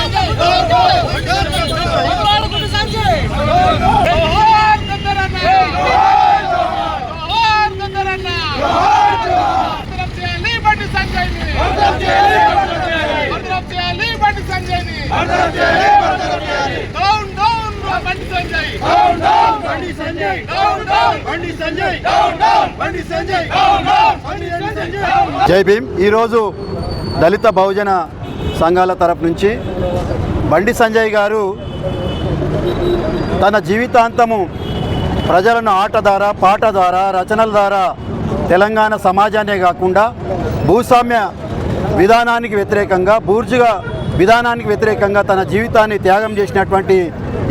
संजय జై భీమ్. ఈరోజు దళిత బహుజన సంఘాల తరపు నుంచి బండి సంజయ్ గారు తన జీవితాంతము ప్రజలను ఆట ద్వారా పాట ద్వారా రచనల ద్వారా తెలంగాణ సమాజాన్నే కాకుండా భూస్వామ్య విధానానికి వ్యతిరేకంగా బూర్జుగా విధానానికి వ్యతిరేకంగా తన జీవితాన్ని త్యాగం చేసినటువంటి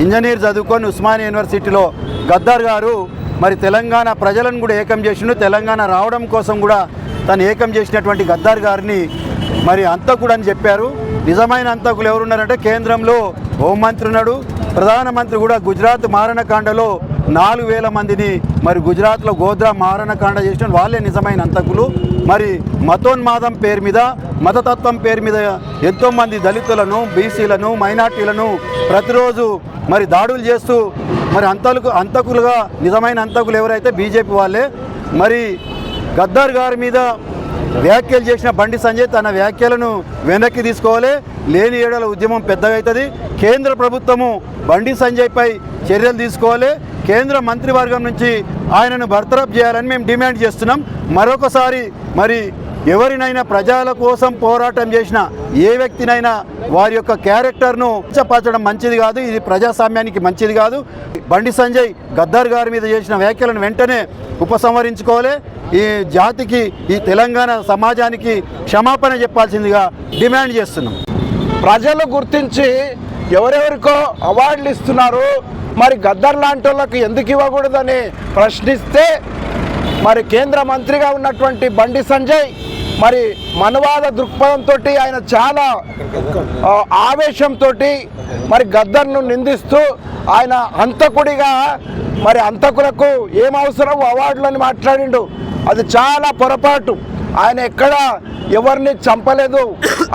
ఇంజనీర్ చదువుకొని ఉస్మానియా యూనివర్సిటీలో గద్దార్ గారు మరి తెలంగాణ ప్రజలను కూడా ఏకం చేసిండు. తెలంగాణ రావడం కోసం కూడా తను ఏకం చేసినటువంటి గద్దార్ గారిని మరి అంతకుడు అని చెప్పారు. నిజమైన అంతకులు ఎవరున్నారంటే కేంద్రంలో హోంమంత్రి ఉన్నాడు. ప్రధానమంత్రి కూడా గుజరాత్ మారణకాండలో నాలుగు వేల మందిని మరి గుజరాత్లో గోద్రా మారణకాండ చేసిన వాళ్ళే నిజమైన అంతకులు మరి మతోన్మాదం పేరు మీద మతతత్వం పేరు మీద ఎంతోమంది దళితులను బీసీలను మైనార్టీలను ప్రతిరోజు మరి దాడులు చేస్తూ మరి అంతకు అంతకులుగా నిజమైన అంతకులు ఎవరైతే బీజేపీ వాళ్ళే మరి గద్దార్ గారి మీద వ్యాఖ్యలు చేసిన బండి సంజయ్ తన వ్యాఖ్యలను వెనక్కి తీసుకోవాలి. లేని ఏడల ఉద్యమం పెద్దగా అవుతుంది కేంద్ర ప్రభుత్వము బండి సంజయ్పై చర్యలు తీసుకోవాలి. కేంద్ర మంత్రివర్గం నుంచి ఆయనను బర్తరఫ్ చేయాలని మేము డిమాండ్ చేస్తున్నాం. మరొకసారి మరి ఎవరినైనా ప్రజల కోసం పోరాటం చేసిన ఏ వ్యక్తినైనా వారి యొక్క క్యారెక్టర్ను ఉచ్చపరచడం మంచిది కాదు ఇది ప్రజాస్వామ్యానికి మంచిది కాదు. బండి సంజయ్ గద్దర్ గారి మీద చేసిన వ్యాఖ్యలను వెంటనే ఉపసంహరించుకోవాలి. ఈ జాతికి ఈ తెలంగాణ సమాజానికి క్షమాపణ చెప్పాల్సిందిగా డిమాండ్ చేస్తున్నాం. ప్రజలు గుర్తించి ఎవరెవరికో అవార్డులు ఇస్తున్నారు. మరి గద్దర్ లాంటి వాళ్ళకి ఎందుకు ఇవ్వకూడదని ప్రశ్నిస్తే మరి కేంద్ర మంత్రిగా ఉన్నటువంటి బండి సంజయ్ మరి మనవాద దృక్పథంతో ఆయన చాలా ఆవేశంతో మరి గద్దర్ను నిందిస్తూ ఆయన హంతకుడిగా మరి హంతకులకు ఏం అవసరం అవార్డులని మాట్లాడిండు. అది చాలా పొరపాటు. ఆయన ఎక్కడ ఎవరిని చంపలేదు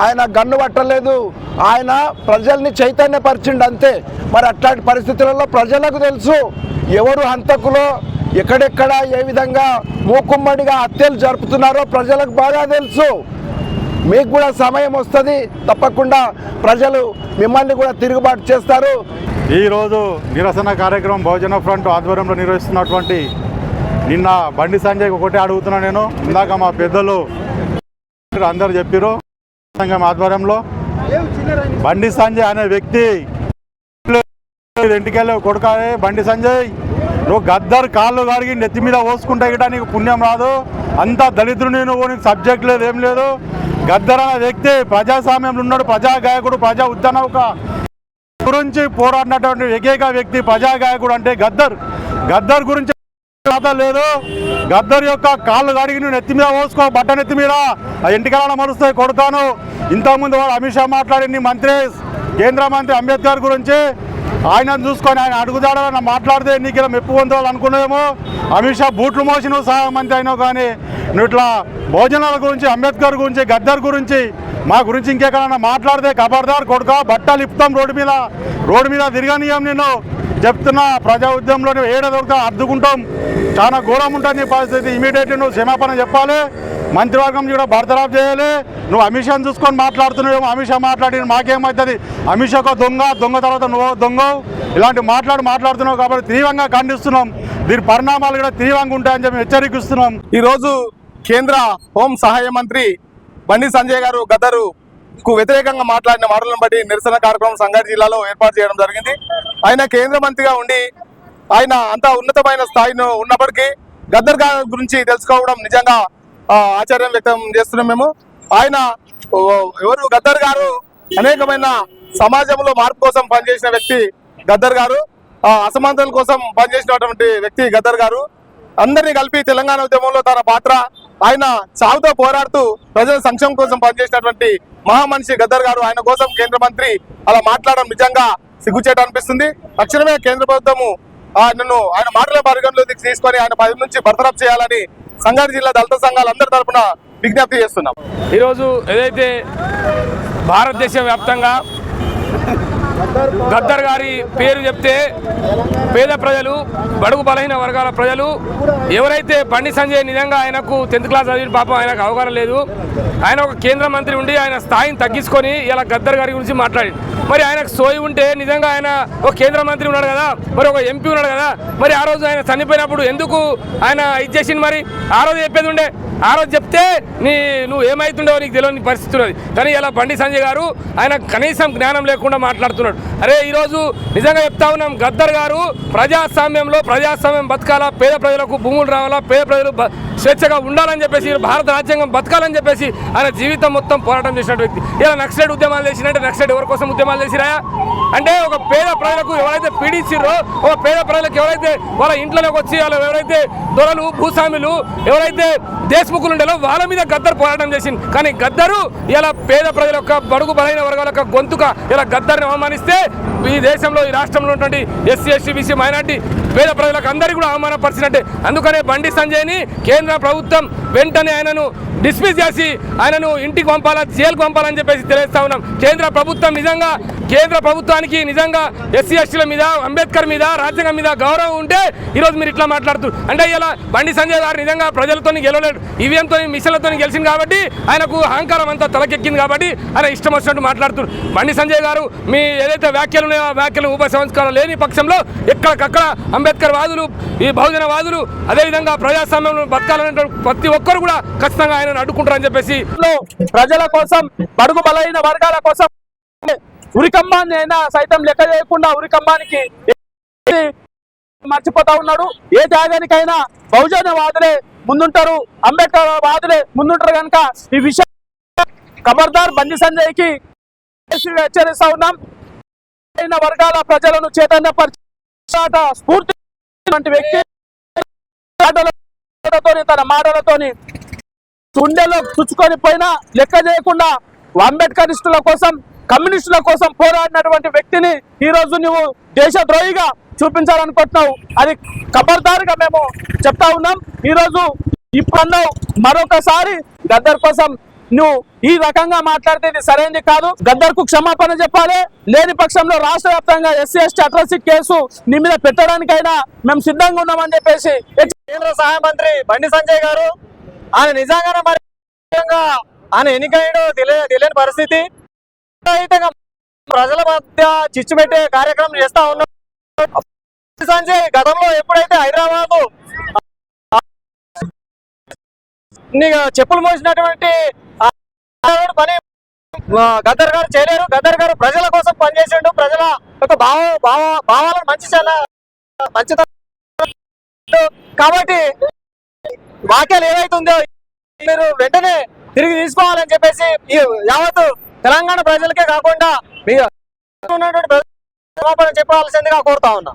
ఆయన గన్ను పట్టలేదు ఆయన ప్రజల్ని చైతన్యపరిచిండు అంతే. మరి అట్లాంటి పరిస్థితులలో ప్రజలకు తెలుసు ఎవరు హంతకులో ఎక్కడెక్కడ ఏ విధంగా మూకుమ్మడిగా హత్యలు జరుపుతున్నారో ప్రజలకు బాగా తెలుసు. మీకు కూడా సమయం వస్తుంది తప్పకుండా ప్రజలు మిమ్మల్ని కూడా తిరుగుబాటు చేస్తారు. ఈరోజు నిరసన కార్యక్రమం భోజన ఫ్రంట్ ఆధ్వర్యంలో నిర్వహిస్తున్నటువంటి నిన్న బండి సంజయ్ ఒకటే అడుగుతున్నా నేను. ఇందాక మా పెద్దలు అందరు చెప్పారు సంఘం ఆధ్వర్యంలో బండి సంజయ్ అనే వ్యక్తి. ఇంటికెళ్ళి కొడుకాలే బండి సంజయ్. నువ్వు గద్దర్ కాళ్ళు కడిగి నెత్తి మీద పోసుకుంటే గిట్ట నీకు పుణ్యం రాదు. అంత దళితుడు నువ్వు నీకు సబ్జెక్ట్ లేదు ఏం లేదు. గద్దర్ అనే వ్యక్తి ప్రజాస్వామ్యంలో ఉన్నాడు ప్రజా గాయకుడు ప్రజా ఉద్యనౌక గురించి పోరాడినటువంటి ఏకైక వ్యక్తి ప్రజా గాయకుడు అంటే గద్దర్. గద్దర్ గురించి లేదు. గద్దర్ యొక్క కాళ్ళు కడిగి నువ్వు నెత్తి మీద పోసుకో బట్ట నెత్తి మీద. ఆ ఇంటికాల మరుస్తాయి కొడతాను. ఇంతకుముందు వాడు అమిత్ షా మాట్లాడింది మంత్రి కేంద్ర మంత్రి అంబేద్కర్ గురించి. ఆయన చూసుకొని ఆయన అడుగుదాడని మాట్లాడితే నీకు మెప్పు పొందాలి అనుకున్నామో. అమిత్ షా బూట్లు మోసిన నువ్వు అయినా కానీ నువ్వు ఇట్లా భోజనాల గురించి అంబేద్కర్ గురించి గద్దర్ గురించి మా గురించి ఇంకెక్కడన్నా మాట్లాడితే ఖబర్దార్ కొడుక బట్టలు ఇప్పుతాం రోడ్డు మీద రోడ్డు మీద తిరగనీయం నేను చెప్తున్నా ప్రజా ఉద్యమంలో నువ్వు అద్దుకుంటాం చాలా ఘోరం ఉంటుంది నీ పరిస్థితి. ఇమీడియట్లీ నువ్వు క్షమాపణ చెప్పాలి. మంత్రివర్గం కూడా బర్తరాఫ్ చేయాలి. నువ్వు అమిత్ షాని చూసుకొని మాట్లాడుతున్నావు అమిత్ షా మాట్లాడి మాకేమవుతుంది? అమిత్ షా ఒక దొంగ దొంగ తర్వాత నువ్వు దొంగ ఇలాంటి మాట్లాడు మాట్లాడుతున్నావు కాబట్టి తీవ్రంగా ఖండిస్తున్నాం. దీని పరిణామాలు కూడా తీవ్రంగా ఉంటాయని చెప్పి హెచ్చరిస్తున్నాం. ఈరోజు కేంద్ర హోం సహాయ మంత్రి బండి సంజయ్ గారు గద్దరు కు వ్యతిరేకంగా మాట్లాడిన మాటలను బట్టి నిరసన కార్యక్రమం సంగారెడ్డి జిల్లాలో ఏర్పాటు చేయడం జరిగింది. ఆయన కేంద్ర మంత్రిగా ఉండి ఆయన అంత ఉన్నతమైన స్థాయిలో ఉన్నప్పటికీ గద్దర్ గారి గురించి తెలుసుకోవడం నిజంగా ఆ, ఆశ్చర్యం వ్యక్తం చేస్తున్నాం మేము. ఆయన ఎవరు? గద్దర్ గారు అనేకమైన సమాజంలో మార్పు కోసం పనిచేసిన వ్యక్తి గద్దర్ గారు. ఆ, అసమానతల కోసం పనిచేసినటువంటి వ్యక్తి గద్దర్ గారు. అందరినీ కలిపి తెలంగాణ ఉద్యమంలో తన పాత్ర ఆయన చావుతో పోరాడుతూ ప్రజల సంక్షేమం కోసం పనిచేసినటువంటి మహామనిషి గద్దర్ గారు ఆయన కోసం కేంద్ర మంత్రి అలా మాట్లాడడం నిజంగా సిగ్గుచేట అనిపిస్తుంది. తక్షణమే కేంద్ర ప్రభుత్వము ఆయనను ఆయన మాటల పరిగణలోకి తీసుకొని ఆయన పది నుంచి బర్తరఫ్ చేయాలని సంగారెడ్డి జిల్లా దళిత సంఘాలు అందరి తరఫున విజ్ఞప్తి చేస్తున్నాం. ఈరోజు ఏదైతే భారతదేశ వ్యాప్తంగా గద్దర్ గారి పేరు చెప్తే పేద ప్రజలు బడుగు బలహీన వర్గాల ప్రజలు ఎవరైతే బండి సంజయ్ నిజంగా ఆయనకు టెన్త్ క్లాస్ చదివిన పాపం ఆయనకు అవగాహన లేదు ఆయన ఒక కేంద్ర మంత్రి ఉండి ఆయన స్థాయిని తగ్గించుకొని ఇలా గద్దర్ గారి గురించి మాట్లాడి మరి ఆయనకు సోయి ఉంటే నిజంగా ఆయన ఒక కేంద్ర మంత్రి ఉన్నాడు కదా మరి ఒక ఎంపీ ఉన్నాడు కదా మరి ఆ రోజు ఆయన చనిపోయినప్పుడు ఎందుకు ఆయన ఇచ్చేసింది మరి? ఆ రోజు చెప్పేది ఉండే ఆ రోజు చెప్తే నీ నువ్వు ఏమైతుండో నీకు తెలియని పరిస్థితి ఉన్నది. కానీ ఇలా బండి సంజయ్ గారు ఆయన కనీసం జ్ఞానం లేకుండా చేస్తున్నాడు. అరే ఈరోజు నిజంగా చెప్తా ఉన్నాం గద్దర్ గారు ప్రజాస్వామ్యంలో ప్రజాస్వామ్యం బతకాలా పేద ప్రజలకు భూములు రావాలా పేద ప్రజలు స్వేచ్ఛగా ఉండాలని చెప్పేసి భారత రాజ్యాంగం బతకాలని చెప్పేసి ఆయన జీవితం మొత్తం పోరాటం చేసిన వ్యక్తి. ఇలా నక్సలైడ్ ఉద్యమాలు చేసినట్టే నక్సలైడ్ ఎవరి కోసం ఉద్యమాలు చేసిరాయా? అంటే ఒక పేద ప్రజలకు ఎవరైతే పీడించారో ఒక పేద ప్రజలకు ఎవరైతే వాళ్ళ ఇంట్లోకి వచ్చి వాళ్ళు ఎవరైతే దొరలు భూస్వాములు ఎవరైతే దేశముఖులు ఉండేలో వాళ్ళ మీద గద్దర్ పోరాటం చేసింది. కానీ గద్దరు ఇలా పేద ప్రజల యొక్క బడుగు బలైన వర్గాల యొక్క గొంతుక ఇలా గద్దర్ని అవమానిస్తే ఈ దేశంలో ఈ రాష్ట్రంలో ఉన్నటువంటి ఎస్సీ ఎస్టీ బీసీ మైనార్టీ పేద ప్రజలకు అందరికీ కూడా అవమానపరిచినట్టే. అందుకనే బండి సంజయ్ని కేంద్ర ప్రభుత్వం వెంటనే ఆయనను డిస్మిస్ చేసి ఆయనను ఇంటికి పంపాలా జైలుకు పంపాలని చెప్పేసి తెలియజేస్తా ఉన్నాం. కేంద్ర ప్రభుత్వం నిజంగా కేంద్ర ప్రభుత్వానికి నిజంగా ఎస్సీ ఎస్టీల మీద అంబేద్కర్ మీద రాజ్యాంగం మీద గౌరవం ఉంటే ఈరోజు మీరు ఇట్లా మాట్లాడుతున్నారు అంటే ఇలా బండి సంజయ్ గారు నిజంగా ప్రజలతో గెలవలేడు. ఈవీఎంతో మిషన్లతో గెలిచింది కాబట్టి ఆయనకు అహంకారం అంతా తలకెక్కింది కాబట్టి ఆయన ఇష్టం వచ్చినట్టు మాట్లాడుతున్నారు. బండి సంజయ్ గారు మీ ఏదైతే వ్యాఖ్యలు ఉన్నాయో ఆ వ్యాఖ్యలు ఉపసంస్కారం లేని పక్షంలో ఎక్కడికక్కడ అంబేద్కర్ వాదులు ఈ బహుజన వాదులు అదేవిధంగా ప్రజాస్వామ్యంలో బతకాలనే ప్రతి ఒక్కరు కూడా ఖచ్చితంగా ఆయనను అడ్డుకుంటారని చెప్పేసి ప్రజల కోసం బడుగు బలైన వర్గాల కోసం ఉరికంబాన్ని అయినా సైతం లెక్క చేయకుండా ఉరికంబానికి మర్చిపోతా ఉన్నాడు? ఏ త్యాగానికైనా బహుజన వాదులే ముందుంటారు. అంబేద్కర్ వాదులే ముందుంటారు కనుక ఈ విషయం ఖబర్దార్ బండి సంజయ్కి హెచ్చరిస్తా ఉన్నాం. వర్గాల ప్రజలను చైతన్యపరిచాట స్ఫూర్తి వంటి వ్యక్తి మాటలతోని తన మాటలతోని గుండెలో చుచ్చుకొని పోయినా లెక్క చేయకుండా అంబేద్కరిస్టుల కోసం కమ్యూనిస్టుల కోసం పోరాడినటువంటి వ్యక్తిని ఈ రోజు నువ్వు దేశద్రోహిగా చూపించాలనుకుంటున్నావు. అది ఖబర్దారుగా మేము చెప్తా ఉన్నాం. ఈ రోజు ఇప్పుడు మరొకసారి గద్దర్ కోసం నువ్వు ఈ రకంగా మాట్లాడితే ఇది సరైనది కాదు. గద్దర్కు క్షమాపణ చెప్పాలి. లేని పక్షంలో రాష్ట్ర వ్యాప్తంగా ఎస్సీ ఎస్టీ అట్రాసిటీ కేసు నీ మీద పెట్టడానికైనా మేము సిద్ధంగా ఉన్నామని చెప్పేసి కేంద్ర సహాయ మంత్రి బండి సంజయ్ గారు ఆయన నిజంగానే మరి ఆయన ఎన్నికైన తెలియ తెలియని పరిస్థితి. ప్రజల మధ్య చిచ్చు పెట్టే కార్యక్రమం చేస్తా ఉన్నాడు సంజయ్ గతంలో ఎప్పుడైతే హైదరాబాద్ చెప్పులు మోసినటువంటి పని గద్దర్ గారు చేయలేరు. గద్దర్ గారు ప్రజల కోసం పనిచేసిండు. ప్రజల యొక్క భావ భావ భావాలను మంచి చాలా మంచి కాబట్టి వాక్యాలు ఏవైతుందో మీరు వెంటనే తిరిగి తీసుకోవాలని చెప్పేసి యావత్ తెలంగాణ ప్రజలకే కాకుండా ఉన్నటువంటి చెప్పాల్సిందిగా కోరుతా ఉన్నా.